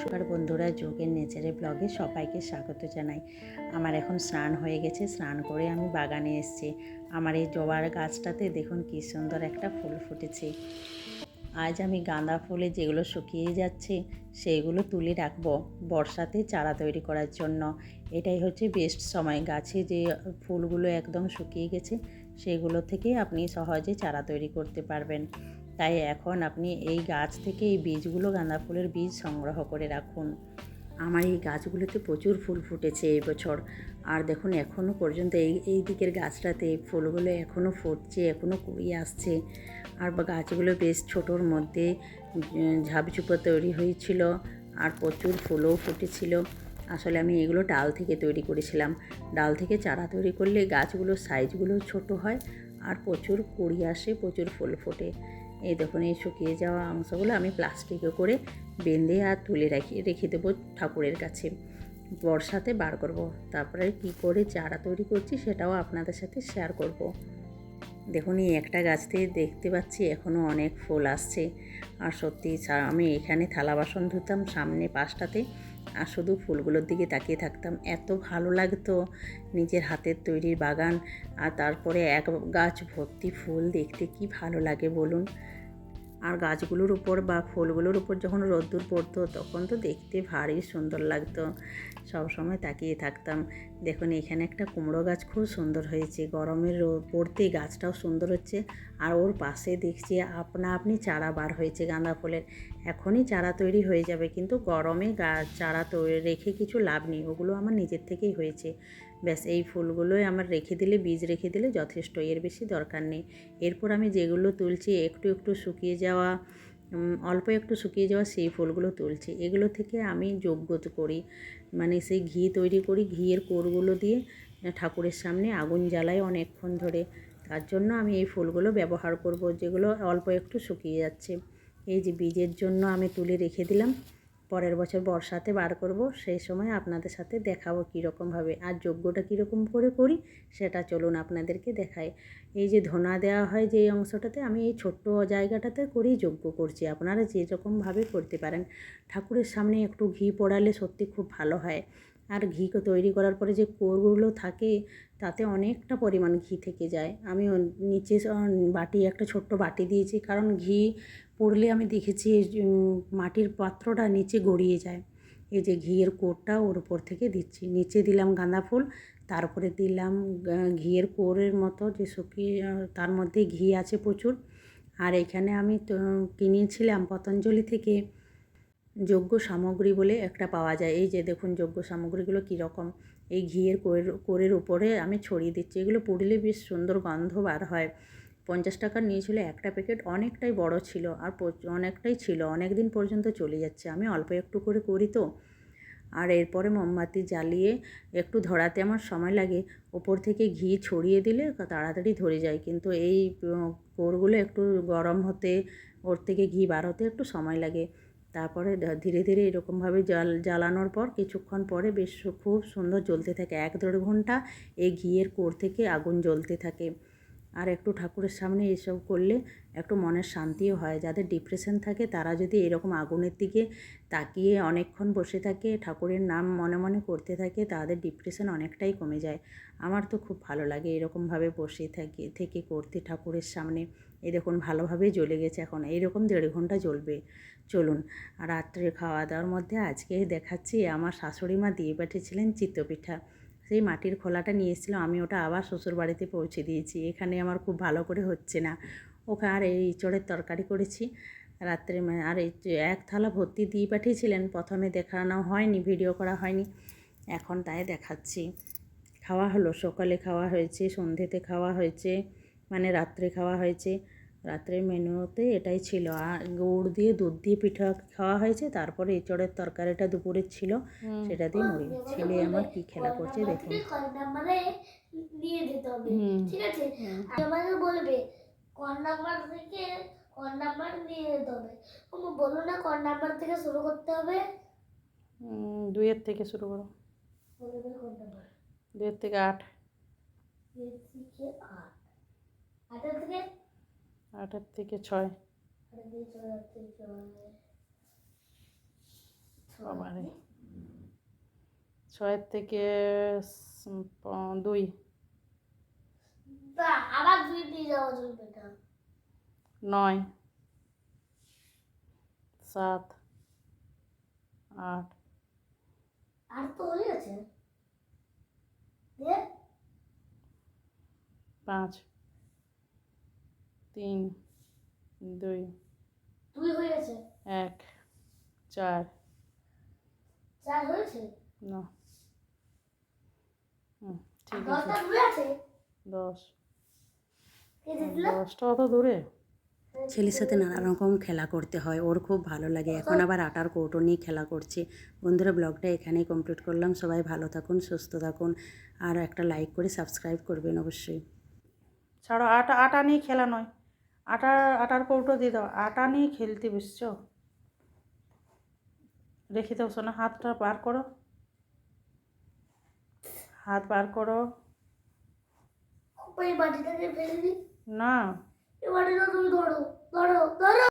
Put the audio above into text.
নমস্কার বন্ধুরা, যোগের নেচারে ব্লগে সবাইকে স্বাগত জানাই। আমার এখন স্নান হয়ে গেছে, স্নান করে আমি বাগানে এসেছি। আমার এই জবার গাছটাতে দেখুন কী সুন্দর একটা ফুল ফুটেছে। আজ আমি গাঁদা ফুলে যেগুলো শুকিয়ে যাচ্ছে সেইগুলো তুলে রাখব বর্ষাতে চারা তৈরি করার জন্য। এটাই হচ্ছে বেস্ট সময়। গাছে যে ফুলগুলো একদম শুকিয়ে গেছে, সেগুলো থেকে আপনি সহজে চারা তৈরি করতে পারবেন। তাই এখন আপনি এই গাছ থেকে এই বীজগুলো গাঁদা ফুলের বীজ সংগ্রহ করে রাখুন। আমার এই গাছগুলোতে প্রচুর ফুল ফুটেছে এই বছর। আর দেখুন এখনও পর্যন্ত এই এই দিকের গাছটাতে ফুলগুলো এখনও ফুটছে এখনও কুড়ি আসছে। আর গাছগুলো বেশ ছোটোর মধ্যে ঝাপঝুপো তৈরি হয়েছিল আর প্রচুর ফুলও ফুটেছিল। আসলে আমি এগুলো ডাল থেকে তৈরি করেছিলাম। ডাল থেকে চারা তৈরি করলে গাছগুলোর সাইজগুলো ছোট হয় আর প্রচুর কুড়ি আসে, প্রচুর ফুল ফোটে। এই দেখুন, এই শুকিয়ে যাওয়া অংশগুলো আমি প্লাস্টিকে করে বেঁধে আর তুলে রাখি, রেখে দেবো ঠাকুরের কাছে। বর্ষাতে বার করব। তারপরে কি করে চারা তৈরি করছি সেটাও আপনাদের সাথে শেয়ার করব। দেখুন, এই একটা গাছ থেকে দেখতে পাচ্ছি এখনও অনেক ফুল আসছে। আর সত্যি, আমি এখানে থালা বাসন ধুতাম, সামনে পাশটাতে আর শুধু ফুলগুলোর দিকে তাকিয়ে থাকতাম। এত ভালো লাগতো নিজের হাতের তৈরির বাগান আর তারপরে এক গাছ ভর্তি ফুল দেখতে কি ভালো লাগে বলুন? আর গাছগুলোর উপর বা ফুলগুলোর উপর যখন রোদ্দুর পড়তো, তখন তো দেখতে ভারী সুন্দর লাগতো। সবসময় তাকিয়ে থাকতাম। দেখুন, এখানে একটা কুমড়ো গাছ খুব সুন্দর হয়েছে। গরমের পড়তে গাছটাও সুন্দর হচ্ছে। আর ওর পাশে দেখছি আপনা আপনি চারা বার হয়েছে গাঁদা ফুলের। এখনই চারা তৈরি হয়ে যাবে। কিন্তু গরমে গাছ চারা তৈরি রেখে কিছু লাভ নেই। ওগুলো আমার নিজের থেকেই হয়েছে। ব্যাস, এই ফুলগুলোই আমার রেখে দিলে, বীজ রেখে দিলে যথেষ্ট, এর বেশি দরকার নেই। এরপর আমি যেগুলো তুলছি, একটু একটু শুকিয়ে যাওয়া অল্প একটু শুকিয়ে যাওয়া সেই ফুলগুলো তুলছি। এগুলো থেকে আমি যজ্ঞ করি মানে সেই ঘি তৈরি করি, ঘিয়ের কোরগুলো দিয়ে ঠাকুরের সামনে আগুন জ্বালাই অনেকক্ষণ ধরে। তার জন্য আমি এই ফুলগুলো ব্যবহার করব, যেগুলো অল্প একটু শুকিয়ে যাচ্ছে। এই যে বীজের জন্য আমি তুলে রেখে দিলাম পরের বছর বর্ষাতে বার করব, সেই সময় আপনাদের সাথে দেখাবো কীরকমভাবে আর যজ্ঞটা কীরকম করে করি, সেটা চলুন আপনাদেরকে দেখাই। এই যে ধনা দেওয়া হয় যে অংশটাতে, আমি এই ছোট্ট জায়গাটাতে করেই যজ্ঞ করছি। আপনারা যেরকমভাবে করতে পারেন। ঠাকুরের সামনে একটু ঘি পড়ালে সত্যি খুব ভালো হয়। আর ঘি তৈরি করার পরে যে কোরগুলো থাকে, তাতে অনেকটা পরিমাণ ঘি থেকে যায়। আমি নিচে বাটি, একটা ছোট্ট বাটি দিয়েছি, কারণ ঘি পড়লে আমি দেখেছি মাটির পাত্রটা নিচে গড়িয়ে যায়। এই যে ঘিয়ের কোরটা ওর উপর থেকে দিচ্ছি। নিচে দিলাম গাঁদা ফুল, তারপরে দিলাম ঘিয়ের কোরের মতো যে শুকিয়ে তার মধ্যে ঘি আছে প্রচুর। আর এখানে আমি কিনেছিলাম পতঞ্জলি থেকে। যোগ্য সামগ্রী বলে একটা পাওয়া যায়। এই যে দেখুন, যোগ্য সামগ্রীগুলো কীরকম? এই ঘিয়ের কোরের কোরের উপরে আমি ছড়িয়ে দিচ্ছি। এগুলো পুড়লে বেশ সুন্দর গন্ধ বার হয়। পঞ্চাশ টাকার নিয়েছিল একটা প্যাকেট, অনেকটাই বড় ছিল আর অনেকটাই ছিল। অনেক দিন পর্যন্ত চলে যাচ্ছে। আমি অল্প একটু করে করি তো। আর এরপরে মোমবাতি জ্বালিয়ে একটু ধরাতে আমার সময় লাগে। ওপর থেকে ঘি ছড়িয়ে দিলে তাড়াতাড়ি ধরে যায়। কিন্তু এই কোরগুলো একটু গরম হতে, ওর থেকে ঘি বার হতে একটু সময় লাগে। তারপরে ধীরে ধীরে এরকমভাবে জাল, জ্বালানোর পর কিছুক্ষণ পরে বেশ খুব সুন্দর জ্বলতে থাকে। এক দেড় ঘণ্টা এই ঘিয়ের কোর থেকে আগুন জ্বলতে থাকে। আর একটু ঠাকুরের সামনে এসব করলে একটু মনের শান্তিও হয়। যাদের ডিপ্রেশন থাকে, তারা যদি এরকম আগুনের দিকে তাকিয়ে অনেকক্ষণ বসে থাকে, ঠাকুরের নাম মনে মনে করতে থাকে, তাদের ডিপ্রেশন অনেকটাই কমে যায়। আমার তো খুব ভালো লাগে এরকমভাবে বসে থাকে, থেকে করতে ঠাকুরের সামনে। এই দেখুন, ভালোভাবে জ্বলে গেছে এখন। এইরকম দেড় ঘণ্টা জ্বলবে। চলুন আর রাত্রে খাওয়া দাওয়ার মধ্যে আজকে দেখাচ্ছি আমার শাশুড়ি মা দিয়ে পাঠিয়েছিলেন চিত্তপিঠা। সেই মাটির খোলাটা নিয়ে এসেছিল, আমি ওটা আবার শ্বশুর বাড়িতে পৌঁছে দিয়েছি। এখানে আমার খুব ভালো করে হচ্ছে না। ওকে আর এই ইঁচড়ের তরকারি করেছি। রাত্রে আর এই এক থালা ভর্তি দিয়ে পাঠিয়েছিলেন, প্রথমে দেখানো হয়নি, ভিডিও করা হয়নি। এখন তাই দেখাচ্ছি। খাওয়া হলো, সকালে খাওয়া হয়েছে সন্ধ্যেতে খাওয়া হয়েছে মানে রাত্রে খাওয়া হয়েছে। রাত্রের মেনুতে এটাই ছিল। আর গুড় দিয়ে দুধ দিয়ে পিঠা খাওয়া হয়েছে তারপরে এঁচড়ের তরকারিটা দুপুরের ছিল সেটা দিয়ে মুড়ি। ছেলে আমার কি খেলা করছে দেখুন। কয় নিয়ে যেতে হবে ঠিক আছে? আমাকে বলবে কোন নাম্বার থেকে কোন নাম্বার নিয়ে যেতে হবে। বলো না কোন নাম্বার থেকে শুরু করতে হবে। দুইয়ের থেকে শুরু করো। দুইয়ের থেকে আট। থেকে আট। আটের থেকে আটের থেকে ছয়। বাবারে ছয়ের থেকে দুই। না আবার দুই দিয়ে যাওয়া চলবে না নয়। সাত। আট। আর তো হয়ে গেছে পাঁচ। তিন দুই দুই হয়ে গেছে এক চার। চার হয়েছে? না। হুম ঠিক আছে। দশ। দশটা অত দূরে? ছেলের সাথে নানা রকম খেলা করতে হয় ওর খুব ভালো লাগে। এখন আবার আটার কৌটো নিয়ে খেলা করছে। বন্ধুরা ব্লগটা এখানেই কমপ্লিট করলাম। সবাই ভালো থাকুন সুস্থ থাকুন। আর একটা লাইক করে সাবস্ক্রাইব করবেন অবশ্যই। ছাড়ো আটা আটা নিয়ে খেলা নয়। আটার আটার কৌটো দিয়ে দাও। আটা নিয়ে খেলতে বুঝছ রেখে দাও শোনা হাতটা পার করো। হাত পার করো। না। এবারে তুমি ধরো ধরো ধরো।